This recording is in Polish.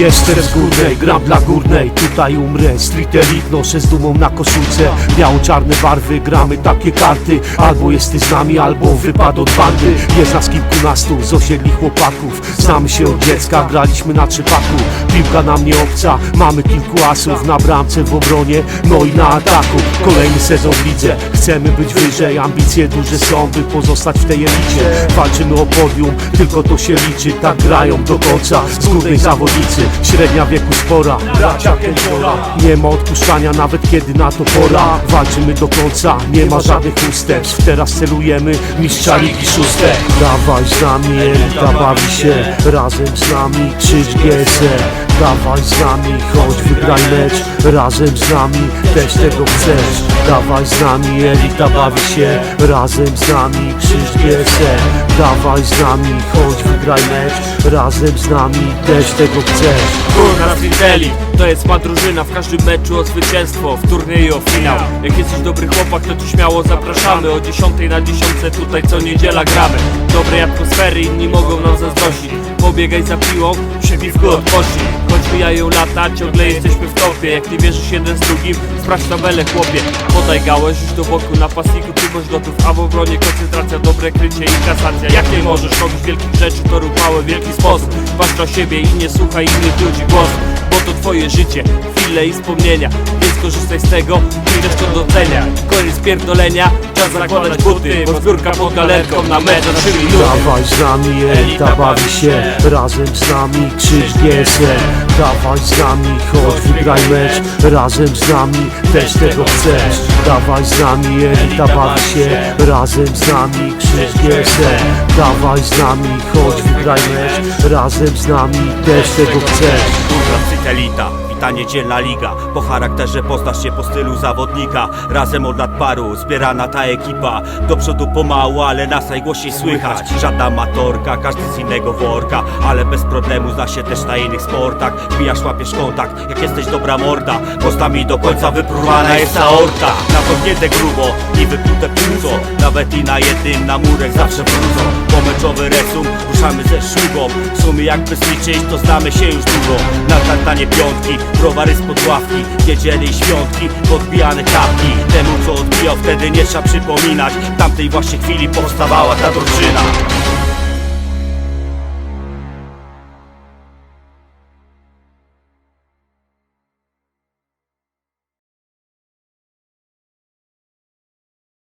Jestem z górnej, gram dla górnej. Tutaj umrę, street elite noszę z dumą na koszulce. Biało-czarne barwy, gramy takie karty. Albo jesteś z nami, albo wypad od bandy. Jest nas kilkunastu z osiedli chłopaków. Znamy się od dziecka, graliśmy na trzypaku. Piłka nam nie obca, mamy kilku asów Na bramce, w obronie, no i na ataku Kolejny sezon w lidze, chcemy być wyżej Ambicje duże są, by pozostać w tej elicie. Walczymy o podium, tylko to się liczy. Tak grają do końca, z górnej zawodnicy Średnia wieku spora, bracia Kędziora Nie ma odpuszczania nawet kiedy na to pora. Walczymy do końca, nie ma żadnych ustępstw. Teraz celujemy mistrza ligi szóste. Dawaj z nami, elita bawi się. Razem z nami krzyż GSE Dawaj z nami, chodź wygraj mecz. Razem z nami, też tego chcesz. Dawaj z nami, elita bawi się. Razem z nami, krzyż GSE Dawaj z nami, chodź wygraj mecz. Razem z nami, też tego chcesz Kurna Friteli, to jest ma drużyna w każdym meczu o zwycięstwo, w turnieju o finał. Jak jesteś dobry chłopak, to ci śmiało zapraszamy. O 10 na 10 tutaj co niedziela gramy. Dobrej atmosfery, inni mogą nam zazdrościć. Pobiegaj za piłą, przy piwku odpocznij mijają lata, ciągle jesteśmy w topie. Jak nie wierzysz jeden z drugim, sprawdź tabelę chłopie. Podaj gałęź już do boku, napastniku ty bądź gotów A w obronie koncentracja, dobre krycie i kasacja. Jak nie możesz robić wielkich rzeczy, to rób małe w wielki sposób. Patrz na siebie i nie słuchaj innych ludzi głosu bo to twoje życie, chwile i wspomnienia Więc korzystaj z tego, to do cenia. Koniec pierdolenia, czas zakładać buty Bo zbiórka pod galerką na mecz za 3 minuty. Dawaj z nami, elita bawi się. Razem z nami, krzyż GSE Dawaj z nami, chodź wygraj mecz. Razem z nami, też tego chcesz. Dawaj z nami, elita bawi się. Razem z nami, krzyż GSE Dawaj z nami, chodź wygraj mecz. Razem z nami, też tego chcesz Kurwa Wita niedzielna liga? Po charakterze poznasz się po stylu zawodnika. Razem od lat paru, zbierana ta ekipa. Do przodu pomału, ale nas najgłośniej słychać. Żadna amatorka, każdy z innego worka. Ale bez problemu zna się też na innych sportach. Wbijasz, łapiesz kontakt, jak jesteś dobra morda. Nami do końca wypróbowana jest aorta. Napomknięte grubo i wyplute płuco. Nawet i na jednym na murek zawsze wrócą. Pomeczowy resum, ruszamy ze szlugą W sumie jakby liczyć, to znamy się już długo. Na tartanie piątki, browary spod ławki Niedziele i świątki, podbijane kapki Temu co odbijał wtedy nie trzeba przypominać. W tamtej właśnie chwili powstawała ta drużyna